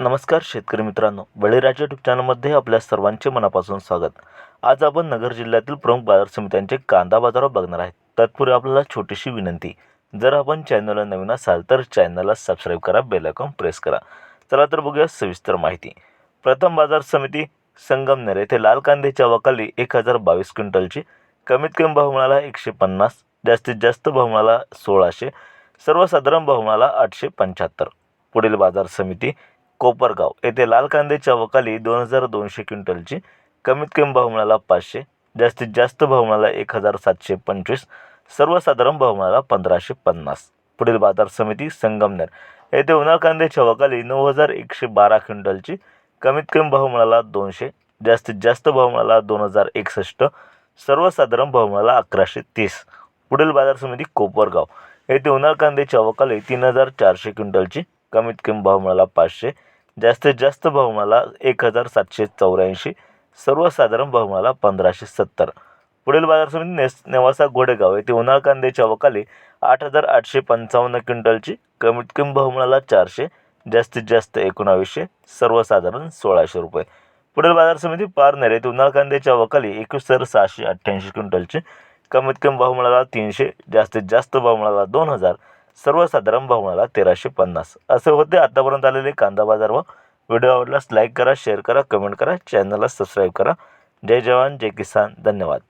नमस्कार शेतकरी मित्रांनो. बळीराजा यूट्यूब चॅनलमध्ये आपल्या सर्वांचे मनापासून स्वागत. आज आपण नगर जिल्ह्यातील प्रमुख बाजार समित्यांचे कांदा बाजारावर बघणार आहेत. तत्पूर्वी आपल्याला छोटीशी विनंती. जर आपण चॅनलला नवीन असाल तर चॅनलला सबस्क्राईब करा बेलायकॉन प्रेस करा. चला तर बघूया सविस्तर माहिती. प्रथम बाजार समिती संगमनेर येथे लाल कांद्याच्या वकाली एक हजार बावीस क्विंटलची कमीत कमी भाव मिळाला एकशे पन्नास जास्तीत जास्त भाव मिळाला सोळाशे सर्वसाधारण भाव मिळाला आठशे पंच्याहत्तर. पुढील बाजार समिती कोपरगाव येथे लाल कांद्याच्या वकाली दोन हजार दोनशे क्विंटलची कमीत कमी भाव मिळाला पाचशे जास्तीत जास्त भाव मिळाला एक हजार सातशे पंचवीस सर्वसाधारण भाव मिळाला पंधराशे पन्नास. पुढील बाजार समिती संगमनेर येथे उन्हाळ कांद्याच्या वकाली नऊ हजार एकशे बारा क्विंटलची कमीत कमी भाव मिळाला दोनशे जास्तीत जास्त भाव मिळाला दोन हजार एकसष्ट सर्वसाधारण भाव मिळाला अकराशे तीस. पुढील बाजार समिती कोपरगाव येथे उन्हाळ कांद्याच्या वकाली तीन हजार चारशे क्विंटलची कमीत कमी भाव मिळाला पाचशे जास्तीत जास्त बहुमाला एक हजार सातशे चौऱ्याऐंशी सर्वसाधारण बहुमाला पंधराशे सत्तर. पुढील बाजार समिती नेस नेवासा घोडेगाव येथे उन्हाळ कांद्याच्या वकाली आठ हजार आठशे पंचावन्न क्विंटलची कमीत कमी बहुमाला चारशे जास्तीत जास्त एकोणावीसशे सर्वसाधारण सोळाशे रुपये. पुढील बाजार समिती पारनेर येथे उन्हाळ कांद्याच्या वकाली एकवीस हजार सहाशे अठ्ठ्याऐंशी क्विंटलची कमीत कमी बहुमाला तीनशे जास्तीत जास्त बहुमाला दोन हजार सर्वसाधारण भाव मिळाला तेराशे पन्नास. असे होते आतापर्यंत आलेले कांदा बाजार व व्हिडिओ आवडल्यास लाईक करा शेअर करा कमेंट करा चॅनलला सबस्क्राईब करा. जय जवान जय किसान. धन्यवाद.